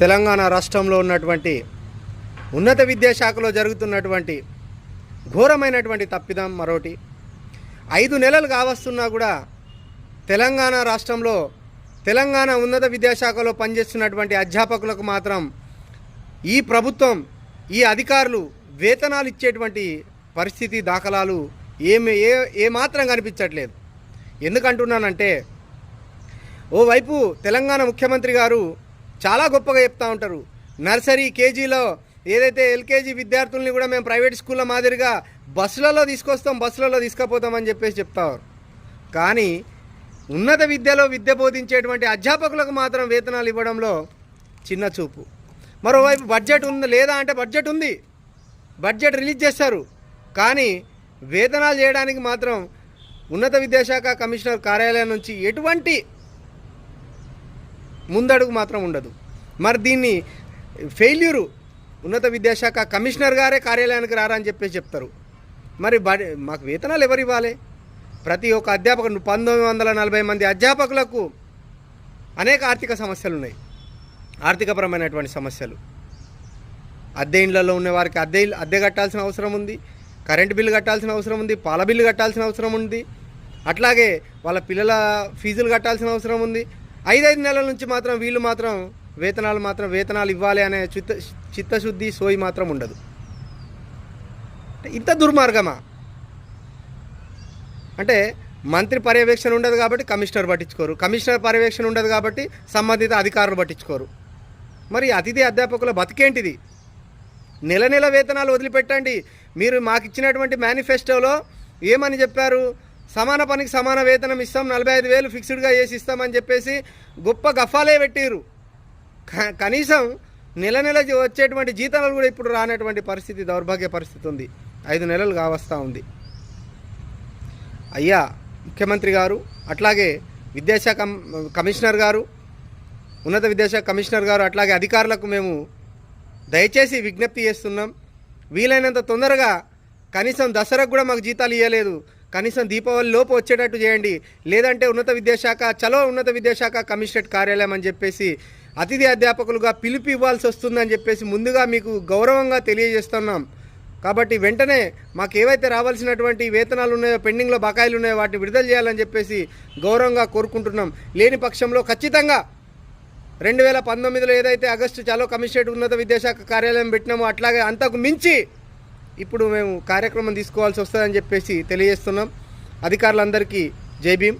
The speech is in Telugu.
తెలంగాణ రాష్ట్రంలో ఉన్నటువంటి ఉన్నత విద్యాశాఖలో జరుగుతున్నటువంటి ఘోరమైనటువంటి తప్పిదం మరోటి ఐదు నెలలు కావస్తున్నా కూడా తెలంగాణ రాష్ట్రంలో తెలంగాణ ఉన్నత విద్యాశాఖలో పనిచేస్తున్నటువంటి అధ్యాపకులకు మాత్రం ఈ ప్రభుత్వం ఈ అధికారులు వేతనాలు ఇచ్చేటువంటి పరిస్థితి దాఖలాలు ఏమి ఏ ఏమాత్రం కనిపించట్లేదు. ఎందుకంటున్నానంటే ఓవైపు తెలంగాణ ముఖ్యమంత్రి గారు చాలా గొప్పగా చెప్తా ఉంటారు. నర్సరీ కేజీలో ఏదైతే ఎల్కేజీ విద్యార్థుల్ని కూడా మేము ప్రైవేట్ స్కూళ్ళ మాదిరిగా బస్సులలో తీసుకొస్తాం బస్సులలో తీసుకుపోతామని చెప్పేసి చెప్తారు కానీ ఉన్నత విద్యలో విద్య బోధించేటువంటి అధ్యాపకులకు మాత్రం వేతనాలు ఇవ్వడంలో చిన్న చూపు. మరోవైపు బడ్జెట్ ఉంది లేదా అంటే బడ్జెట్ ఉంది. బడ్జెట్ రిలీజ్ చేస్తారు. కానీ వేతనాలు చేయడానికి మాత్రం ఉన్నత విద్యాశాఖ కమిషనర్ కార్యాలయం నుంచి ఎటువంటి ముందడుగు మాత్రం ఉండదు. మరి దీన్ని ఫెయిల్యూరు ఉన్నత విద్యాశాఖ కమిషనర్ గారే కార్యాలయానికి రారని చెప్పేసి చెప్తారు. మరి మాకు వేతనాలు ఎవరు ఇవ్వాలి? ప్రతి ఒక్క అధ్యాపకుడు పంతొమ్మిది వందల నలభై మంది అధ్యాపకులకు అనేక ఆర్థిక సమస్యలు ఉన్నాయి. ఆర్థికపరమైనటువంటి సమస్యలు. అద్దె ఇండ్లలో ఉన్న వారికి అద్దె అద్దె కట్టాల్సిన అవసరం ఉంది. కరెంటు బిల్లు కట్టాల్సిన అవసరం ఉంది. పాల బిల్లు కట్టాల్సిన అవసరం ఉంది. అట్లాగే వాళ్ళ పిల్లల ఫీజులు కట్టాల్సిన అవసరం ఉంది. ఐదైదు నెలల నుంచి మాత్రం వీళ్ళు మాత్రం వేతనాలు మాత్రం వేతనాలు ఇవ్వాలి అనే చిత్త చిత్తశుద్ధి సోయి మాత్రం ఉండదు. అంటే ఇంత దుర్మార్గమా? అంటే మంత్రి పర్యవేక్షణ ఉండదు కాబట్టి కమిషనర్ పట్టించుకోరు. కమిషనర్ పర్యవేక్షణ ఉండదు కాబట్టి సంబంధిత అధికారులు పట్టించుకోరు. మరి అతిథి అధ్యాపకుల బతికేంటిది? నెల నెల వేతనాలు వదిలిపెట్టండి. మీరు మాకు ఇచ్చినటువంటి మేనిఫెస్టోలో ఏమని చెప్పారు? సమాన పనికి సమాన వేతనం ఇస్తాం నలభై ఐదు వేలు ఫిక్స్డ్గా చేసి ఇస్తామని చెప్పేసి గొప్ప గఫాలే పెట్టిరు కనీసం నెల నెల వచ్చేటువంటి జీతాలు కూడా ఇప్పుడు రానటువంటి పరిస్థితి దౌర్భాగ్య పరిస్థితి ఉంది. ఐదు నెలలు కావస్తూ ఉంది. అయ్యా ముఖ్యమంత్రి గారు అట్లాగే విద్యాశాఖ కమిషనర్ గారు ఉన్నత విద్యాశాఖ కమిషనర్ గారు అట్లాగే అధికారులకు మేము దయచేసి విజ్ఞప్తి చేస్తున్నాం. వీలైనంత తొందరగా కనీసం దసరాకు కూడా మాకు జీతాలు ఇవ్వలేదు కనీసం దీపావళి లోపు వచ్చేటట్టు చేయండి. లేదంటే ఉన్నత విద్యాశాఖ చలో ఉన్నత విద్యాశాఖ కమిషనరేట్ కార్యాలయం అని చెప్పేసి అతిథి అధ్యాపకులుగా పిలుపు ఇవ్వాల్సి వస్తుందని చెప్పేసి ముందుగా మీకు గౌరవంగా తెలియజేస్తున్నాం. కాబట్టి వెంటనే మాకు ఏవైతే రావాల్సినటువంటి వేతనాలు ఉన్నాయో పెండింగ్లో బకాయిలు ఉన్నాయో వాటిని విడుదల చేయాలని చెప్పేసి గౌరవంగా కోరుకుంటున్నాం. లేని పక్షంలో ఖచ్చితంగా రెండు వేల పంతొమ్మిదిలో ఏదైతే ఆగస్టు చాలో కమిషనరేట్ ఉన్నత విద్యాశాఖ కార్యాలయం పెట్టినామో అట్లాగే అంతకు మించి ఇప్పుడు మేము కార్యక్రమం తీసుకోవాల్సి వస్తుందని చెప్పేసి తెలియజేస్తున్నాం. అధికారులందరికీ జై భీమ్.